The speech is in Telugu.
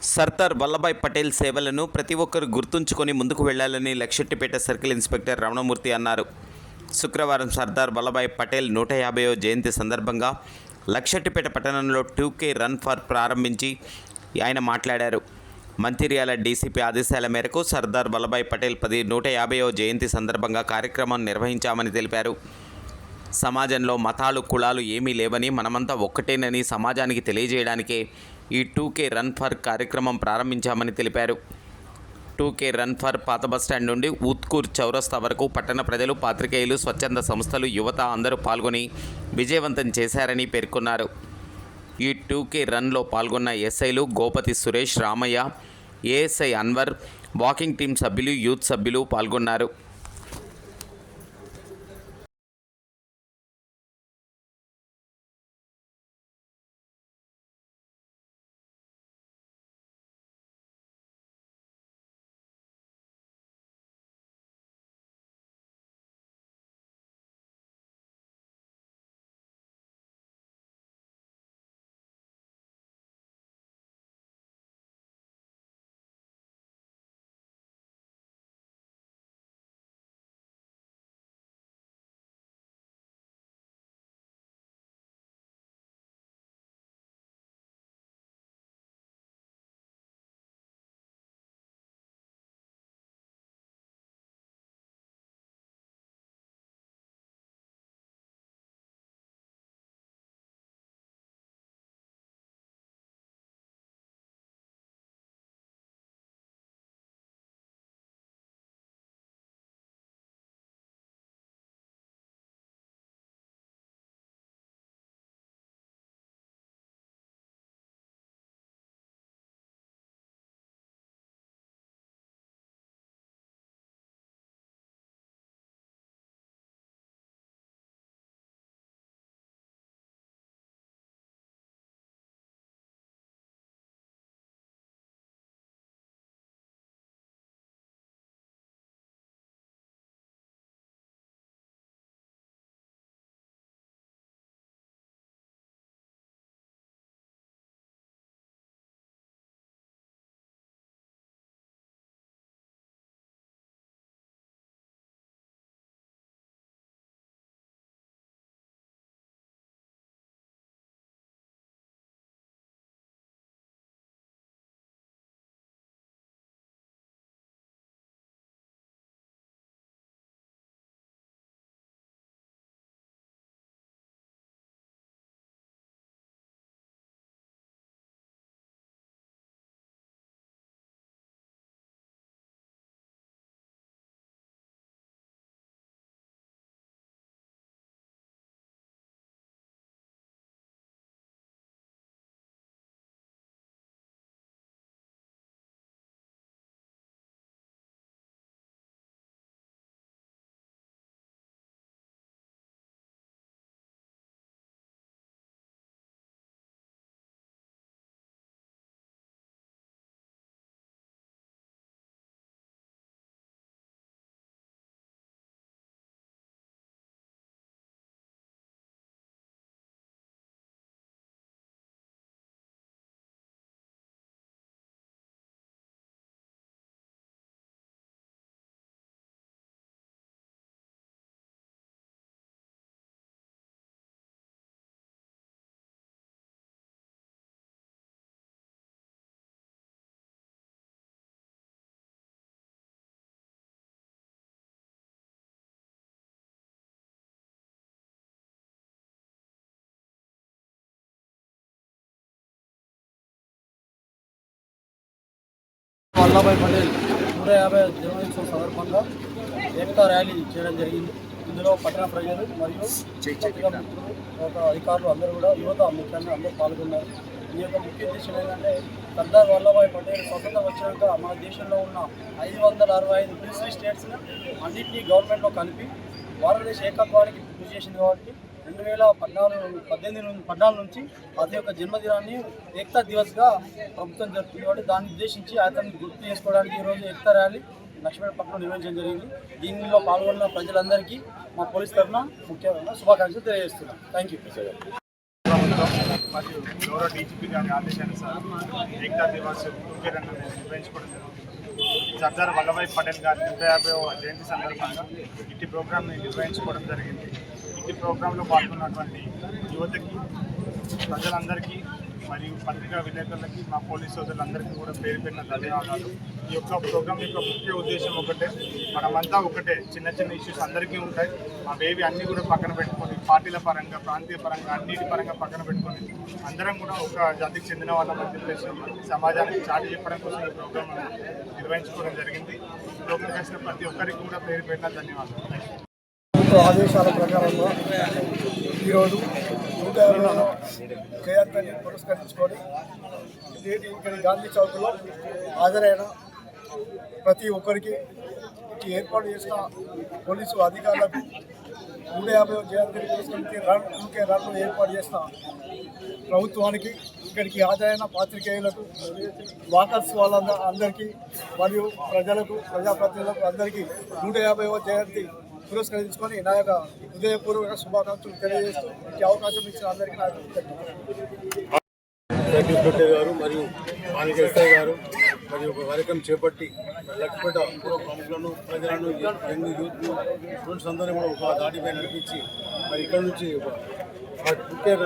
సర్దార్ వల్లభాయ్ పటేల్ సేవలను ప్రతి ఒక్కరు గుర్తుంచుకొని ముందుకు వెళ్ళాలని లక్షెట్టిపేట సర్కిల్ ఇన్స్పెక్టర్ రమణమూర్తి అన్నారు. శుక్రవారం సర్దార్ వల్లభాయ్ పటేల్ నూట యాభైవ జయంతి సందర్భంగా లక్షెట్టిపేట పట్టణంలో టూకే రన్ ఫర్ ప్రారంభించి ఆయన మాట్లాడారు. మంచిర్యాల డీసీపీ ఆదేశాల మేరకు సర్దార్ వల్లభాయ్ పటేల్ పది నూట యాభైవ జయంతి సందర్భంగా కార్యక్రమం నిర్వహించామని తెలిపారు. సమాజంలో మతాలు కులాలు ఏమీ లేవని మనమంతా ఒక్కటేనని సమాజానికి తెలియజేయడానికే ఈ టూకే రన్ ఫర్ కార్యక్రమం ప్రారంభించామని తెలిపారు. టూకే రన్ ఫర్ పాత బస్టాండ్ నుండి ఉత్కూర్ చౌరస్తా వరకు పట్టణ ప్రజలు పాత్రికేయులు స్వచ్ఛంద సంస్థలు యువత అందరూ పాల్గొని విజయవంతం చేశారని పేర్కొన్నారు. ఈ టూకే రన్లో పాల్గొన్న ఎస్ఐలు Gopathi Suresh Ramaiah ASI Anwar walking team సభ్యులు యూత్ సభ్యులు పాల్గొన్నారు. వల్లభాయ్ పటేల్ నూట యాభై జన్మదినోత్సవం సందర్భంగా ఏకతా ర్యాలీ చేయడం జరిగింది. ఇందులో పట్టణ ప్రజలు మరియు ఒక అధికారులు అందరూ కూడా యువత ముఖ్యంగా అందరూ పాల్గొన్నారు. ఈ యొక్క ముఖ్య ఉద్దేశం ఏంటంటే సర్దార్ వల్లభాయ్ పటేల్ స్వతంత్రం వచ్చినాక మన దేశంలో ఉన్న ఐదు వందల అరవై ఐదు ప్రిన్సిపల్ స్టేట్స్ని అన్నింటినీ గవర్నమెంట్లో కలిపి భారతదేశ ఏకత్వానికి కృషి చేసింది కాబట్టి రెండు వేల పద్నాలుగు పద్దెనిమిది నుంచి పద్నాలుగు నుంచి ప్రతి యొక్క జన్మదినాన్ని ఏక్తా దివస్గా ప్రభుత్వం జరుపుతుంది కాబట్టి దాన్ని ఉద్దేశించి అతన్ని గుర్తు చేసుకోవడానికి ఈరోజు ఏక్తా ర్యాలీ లక్ష్మీపట్నం నిర్వహించడం జరిగింది. దీనిలో పాల్గొన్న ప్రజలందరికీ మా పోలీస్ తరఫున ముఖ్యమైన శుభాకాంక్షలు తెలియజేస్తున్నాం. థ్యాంక్ యూ మరియు గౌరవ డీజీపీ గారి ఆదేశానుసారం ఏకతా దివాస్ నిర్వహించుకోవడం జరుగుతుంది. సర్దార్ వల్లభాయ్ పటేల్ గారి నూట యాభై జయంతి సందర్భంగా ఇట్టి ప్రోగ్రామ్ని నిర్వహించుకోవడం జరిగింది. ఈ ప్రోగ్రాంలో పాల్గొన్నటువంటి యువతకి ప్రజలందరికీ మరియు పత్రికా విలేకరులకి మా పోలీస్ సోదరులందరికీ కూడా పేరు పెట్టిన ధన్యవాదాలు. ఈ యొక్క ప్రోగ్రాం యొక్క ముఖ్య ఉద్దేశం ఒకటే మనమంతా ఒకటే. చిన్న చిన్న ఇష్యూస్ అందరికీ ఉంటాయి. అవేవి అన్నీ కూడా పక్కన పెట్టుకొని పార్టీల పరంగా ప్రాంతీయ పరంగా అన్నిటి పరంగా పక్కన పెట్టుకొని అందరం కూడా ఒక జాతికి చెందిన వాళ్ళని చెప్పేసి సమాజానికి చాటి చెప్పడం కోసం ఈ ప్రోగ్రాం నిర్వహించుకోవడం జరిగింది. ఈ ప్రోగ్రాం చేసిన ప్రతి ఒక్కరికి కూడా పేరు పెట్టిన ధన్యవాదాలు. ప్రభుత్వ ఆదేశాల ప్రకారంగా ఈరోజు నూట యాభైలో జయంతిని పురస్కరించుకొని నేటి ఇక్కడ గాంధీ చౌక్లో హాజరైన ప్రతి ఒక్కరికి ఏర్పాటు చేసిన పోలీసు అధికారులకు నూట యాభై జయంతిని పురస్కరించి రన్ ఇంకే రన్ ఏర్పాటు చేసిన ప్రభుత్వానికి ఇక్కడికి హాజరైన పాత్రికేయులకు వాకర్స్ వాళ్ళంద అందరికీ మరియు ప్రజలకు ప్రజాప్రతినిధులకు అందరికీ నూట యాభైవ జయంతి పురస్కరించుకొని నా యొక్క హృదయపూర్వక శుభాకాంక్షలు తెలియజేస్తూ ఈ అవకాశం ఇచ్చిన అందరికీ నా యొక్క గారు మరియు మాణిక ఎస్ఐ గారు. మరియు ఒక కార్యక్రమం చేపట్టి లక్ష్మీపేట పూర్వ ప్రముఖులను ప్రజలను యంగ్ యూత్ స్టూడెంట్స్ అందరినీ కూడా ఒక దాటిపై నడిపించి మరి ఇక్కడ నుంచి ఒక ముఖ్యంగా